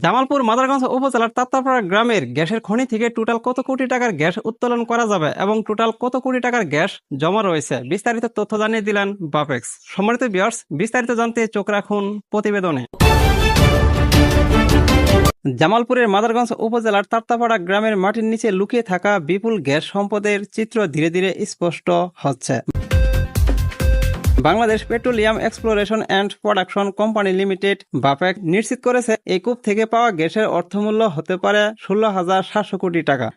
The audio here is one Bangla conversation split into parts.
জামালপুর মাদারগঞ্জ উপজেলার তাত্তাপাড়া গ্রামের গ্যাসের খনি থেকে টোটাল কত কোটি টাকার গ্যাস উত্তোলন করা যাবে এবং টোটাল কত কোটি টাকার গ্যাস জমা রয়েছে? বিস্তারিত তথ্য জানিয়ে দিলেন বাপেক্স। সম্মানিত বিয়ার্স বিস্তারিত জানতে চোখ রাখুন প্রতিবেদনে। জামালপুরের মাদারগঞ্জ উপজেলার তাত্তাপাড়া গ্রামের মাটির নিচে লুকিয়ে থাকা বিপুল গ্যাস সম্পদের চিত্র ধীরে ধীরে স্পষ্ট হচ্ছে। Bangladesh petroleum exploration and production company limited BAPEX নিশ্চিত করেছে এই কূপ থেকে পাওয়া গ্যাসের অর্থমূল্য হতে পারে ষোলো হাজার সাতশো কোটি টাকা।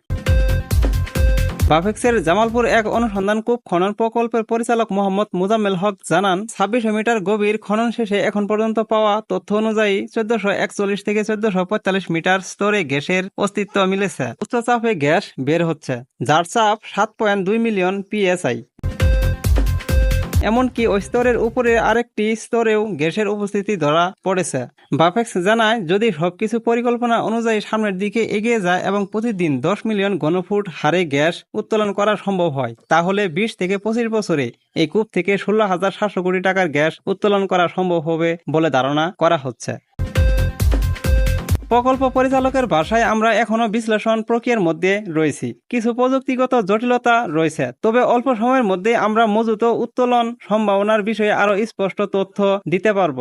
বাফেক্সের জামালপুর এক অনুসন্ধান কূপ খনন প্রকল্পের পরিচালক মোহাম্মদ মুজাম্মেল হক জানান, ছাব্বিশশো মিটার গভীর খনন শেষে এখন পর্যন্ত পাওয়া তথ্য অনুযায়ী চোদ্দশো একচল্লিশ থেকে চোদ্দশো পঁয়তাল্লিশ মিটার স্তরে গ্যাসের অস্তিত্ব মিলেছে। উচ্চ চাপে গ্যাস বের হচ্ছে, যার চাপ সাত পয়েন্ট দুই মিলিয়ন পিএসআই। এমনকি ওই স্তরের উপরে আরেকটি স্তরেও গ্যাসের উপস্থিতি ধরা পড়েছে। বাফেক্স জানায়, যদি সবকিছু পরিকল্পনা অনুযায়ী সামনের দিকে এগিয়ে যায় এবং প্রতিদিন দশ মিলিয়ন ঘনফুট হারে গ্যাস উত্তোলন করা সম্ভব হয়, তাহলে বিশ থেকে পঁচিশ বছরে এই কূপ থেকে ষোলো হাজার সাতশো কোটি টাকার গ্যাস উত্তোলন করা সম্ভব হবে বলে ধারণা করা হচ্ছে। প্রকল্প পরিচালকের ভাষায় আমরা এখনও বিশ্লেষণ প্রক্রিয়ার মধ্যে রয়েছি। কিছু প্রযুক্তিগত জটিলতা রয়েছে, তবে অল্প সময়ের মধ্যে আমরা মজুত উত্তোলন সম্ভাবনার বিষয়ে আরও স্পষ্ট তথ্য দিতে পারব।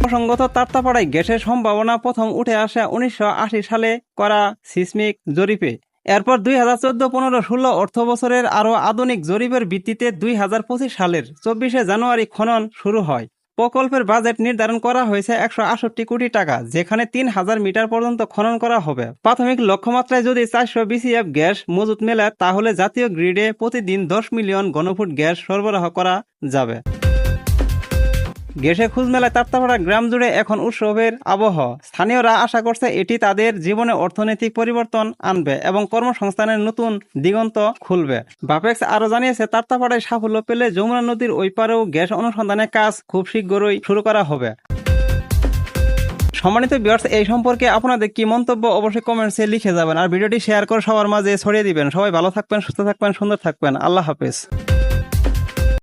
প্রসঙ্গত তাত্তাপাড়ায় গ্যাসের সম্ভাবনা প্রথম উঠে আসে উনিশশো আশি সালে করা সিসমিক জরিপে। এরপর দুই হাজার চোদ্দ পনেরো ষোলো অর্থ বছরের আরও আধুনিক জরিপের ভিত্তিতে দুই হাজার পঁচিশ সালের চব্বিশে জানুয়ারি খনন শুরু হয়। প্রকল্পের বাজেট নির্ধারণ করা হয়েছে একশো আটষট্টি কোটি টাকা, যেখানে তিন হাজার মিটার পর্যন্ত খনন করা হবে। প্রাথমিক লক্ষ্যমাত্রায় যদি চারশো বিসিএফ গ্যাস মজুত মেলে, তাহলে জাতীয় গ্রিডে প্রতিদিন দশ মিলিয়ন ঘনফুট গ্যাস সরবরাহ করা যাবে। গ্যাসে খুঁজ মেলায় তাত্তাপাড়া গ্রাম জুড়ে এখন উৎসবের আবহ। স্থানীয়রা আশা করছে এটি তাদের জীবনে অর্থনৈতিক পরিবর্তন আনবে এবং কর্মসংস্থানের নতুন দিগন্ত খুলবে। বাপেক্স আরও জানিয়েছে তাত্তাপাড়ায় সাফল্য পেলে যমুনা নদীর ওই পারেও গ্যাস অনুসন্ধানের কাজ খুব শীঘ্রই শুরু করা হবে। সম্মানিত বিয়ার্স এই সম্পর্কে আপনাদের কি মন্তব্য অবশ্যই কমেন্টসে লিখে যাবেন। আর ভিডিওটি শেয়ার করে সবার মাঝে ছড়িয়ে দিবেন। সবাই ভালো থাকবেন, সুস্থ থাকবেন, সুন্দর থাকবেন। আল্লাহ হাফেজ।